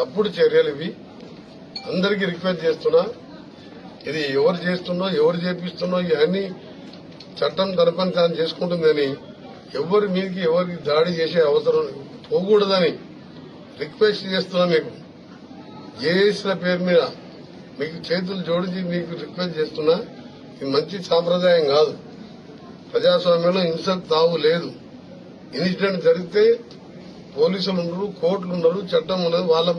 తప్పుడు చర్యలు ఇవి. అందరికీ రిక్వెస్ట్ చేస్తున్నా ఇది ఎవరు చేస్తున్నా ఎవరు చేపిస్తున్నా ఇవన్నీ చట్టం తరపని తాను చేసుకుంటుందని ఎవరి మీదకి ఎవరికి దాడి చేసే అవసరం పోకూడదని రిక్వెస్ట్ చేస్తున్నా మీకు. జేఏసీల పేరు మీద మీకు చేతులు జోడించి మీకు రిక్వెస్ట్ చేస్తున్నా ఇది మంచి సాంప్రదాయం కాదు. ప్రజాస్వామ్యంలో హింసకు తావు లేదు. ఇన్సిడెంట్ జరిగితే పోలీసులు ఉండరు కోర్టులు ఉండరు చట్టం ఉండదు వాళ్ళ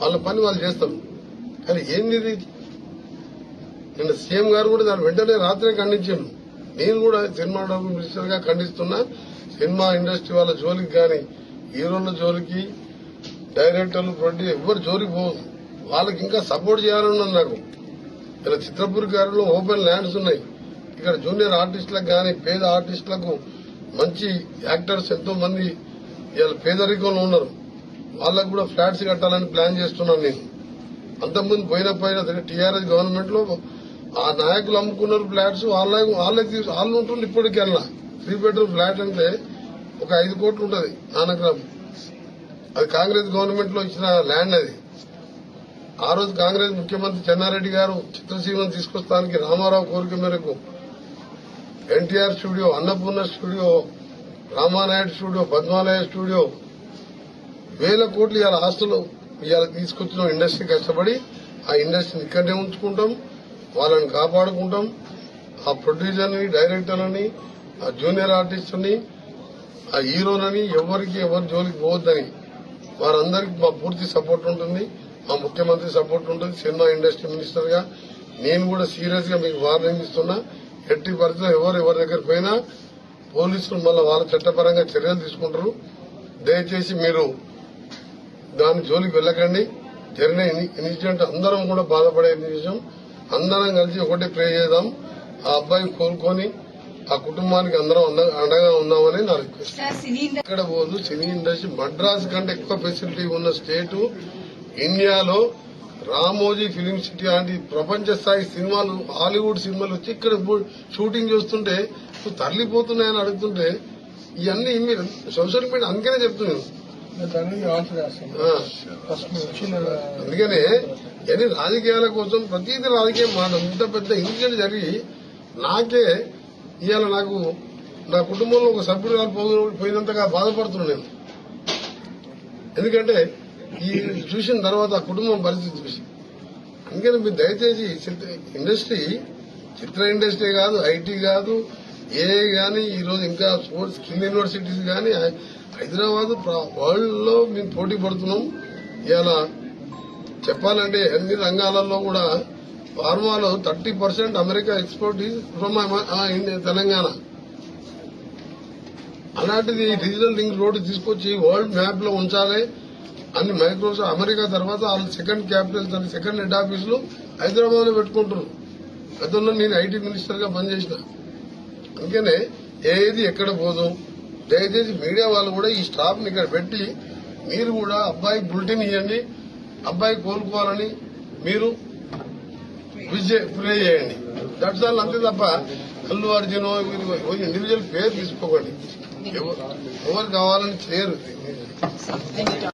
వాళ్ళ పని వాళ్ళు చేస్తారు. కానీ ఏంది నిన్న సీఎం గారు కూడా దాని వెంటనే రాత్రే ఖండించాను నేను కూడా సినిమా మినిస్టర్గా ఖండిస్తున్నా. సినిమా ఇండస్ట్రీ వాళ్ళ జోలికి కానీ హీరోల జోలికి డైరెక్టర్లు ప్రొడ్యూసర్ ఎవరు జోలికి పోదు. వాళ్ళకి ఇంకా సపోర్ట్ చేయాలన్నది నాకు. ఇలా చిత్రపూర్ గారిలో ఓపెన్ ల్యాండ్స్ ఉన్నాయి. ఇక్కడ జూనియర్ ఆర్టిస్టులకు కానీ పేద ఆర్టిస్టులకు మంచి యాక్టర్స్ ఎంతో మంది ఇవాళ పేదరికంలో ఉన్నారు. వాళ్ళకు కూడా ఫ్లాట్స్ కట్టాలని ప్లాన్ చేస్తున్నాను నేను. అంతకుముందు పోయిన పోయిన టీఆర్ఎస్ గవర్నమెంట్లో ఆ నాయకులు అమ్ముకున్నారు ఫ్లాట్స్ వాళ్ళ వాళ్ళకి తీసు- వాళ్ళు ఉంటుంది ఇప్పటికి వెళ్ళా త్రీ బెడ్రూమ్ ఫ్లాట్ అంటే ఒక ఐదు కోట్లు ఉంటుంది ఆనగ్రామ్ అది కాంగ్రెస్ గవర్నమెంట్లో ఇచ్చిన ల్యాండ్ అది. ఆ రోజు కాంగ్రెస్ ముఖ్యమంత్రి చెన్నారెడ్డి గారు చిత్రసీమను తీసుకొస్తానికి రామారావు కోరిక మేరకు NTR studio Annapurna studio Ramanaidu studio Padmalaya studio వేల కోట్లు ఇవాళ ఆస్తులు ఇవాళ తీసుకొచ్చిన ఇండస్ట్రీ కష్టపడి ఆ ఇండస్ట్రీని ఇక్కడనే ఉంచుకుంటాం వాళ్ళని కాపాడుకుంటాం. ఆ ప్రొడ్యూసర్ని డైరెక్టర్ని ఆ జూనియర్ ఆర్టిస్టుని ఆ హీరోలని ఎవరికి ఎవరి జోలికి పోవద్దని వారందరికీ మా పూర్తి సపోర్ట్ ఉంటుంది. మా ముఖ్యమంత్రి సపోర్ట్ ఉంటుంది. సినిమా ఇండస్ట్రీ మినిస్టర్గా నేను కూడా సీరియస్గా మీకు వార్నింగ్ ఇస్తున్నా. ఎట్టి పరిస్థితుల్లో ఎవరు ఎవరి దగ్గర పోయినా పోలీసులు మళ్ళీ వాళ్ళ చట్టపరంగా చర్యలు తీసుకుంటారు. దయచేసి మీరు దాని జోలికి వెళ్ళకండి. జరిగిన ఇని- ఇన్సిడెంట్ అందరం కూడా బాధపడే విషయం. అందరం కలిసి ఒకటే ప్రే చేద్దాం. ఆ అబ్బాయి కోలుకొని ఆ కుటుంబానికి అందరం అండ- అండగా ఉందామని నా రిక్వెస్ట్. ఇక్కడ పోదు. సినీ ఇండస్ట్రీ మద్రాస్ కంటే ఎక్కువ ఫెసిలిటీ ఉన్న స్టేటు ఇండియాలో రామోజీ ఫిలిం సిటీ లాంటి ప్రపంచ స్థాయి సినిమాలు హాలీవుడ్ సినిమాలు వచ్చి ఇక్కడ షూటింగ్ చేస్తుంటే నువ్వు తరలిపోతున్నాయని అడుగుతుంటే ఇవన్నీ మీరు సోషల్ మీడియా అందుకనే చెప్తున్నాను అందుకనే ఎన్ని రాజకీయాల కోసం ప్రతిదీ రాజకీయం మాట ఇంత పెద్ద ఇన్సిడెంట్ జరిగి నాకే ఇవాళ నాకు నా కుటుంబంలో ఒక సభ్యుడు పోయినంతగా బాధపడుతున్నాను నేను. ఎందుకంటే ఈ చూసిన తర్వాత ఆ కుటుంబం పరిస్థితి చూసి. అందుకని మీరు దయచేసి ఇండస్ట్రీ చిత్ర ఇండస్ట్రీ కాదు ఐటీ కాదు ఏ కానీ ఈరోజు ఇంకా స్పోర్ట్స్ కింద యూనివర్సిటీస్ కానీ హైదరాబాద్ వరల్డ్లో మేము పోటీ పడుతున్నాం. ఇలా చెప్పాలంటే అన్ని రంగాలలో కూడా ఫార్మాలో thirty percent America export from Telangana. అలాంటిది డిజిటల్ లింక్ రోడ్ తీసుకొచ్చి వరల్డ్ మ్యాప్లో ఉంచాలి. అన్ని మైక్రోసాఫ్ట్ అమెరికా తర్వాత వాళ్ళ సెకండ్ క్యాపిటల్ సెకండ్ హెడ్ ఆఫీసులు హైదరాబాద్లో పెట్టుకుంటారు గతంలో నేను ఐటీ మినిస్టర్గా పనిచేసిన. అందుకనే ఏది ఎక్కడ పోదు. దయచేసి మీడియా వాళ్ళు కూడా ఈ స్టాఫ్ని ఇక్కడ పెట్టి మీరు కూడా అబ్బాయి బులెటిన్ ఇవ్వండి అబ్బాయి కోలుకోవాలని మీరు ప్రే చేయండి. దట్స్ ఆల్ అంతే తప్ప అల్లు అర్జున్ ఇండివిజువల్ పేరు తీసుకోకండి. ఎవరు కావాలని చేయరు.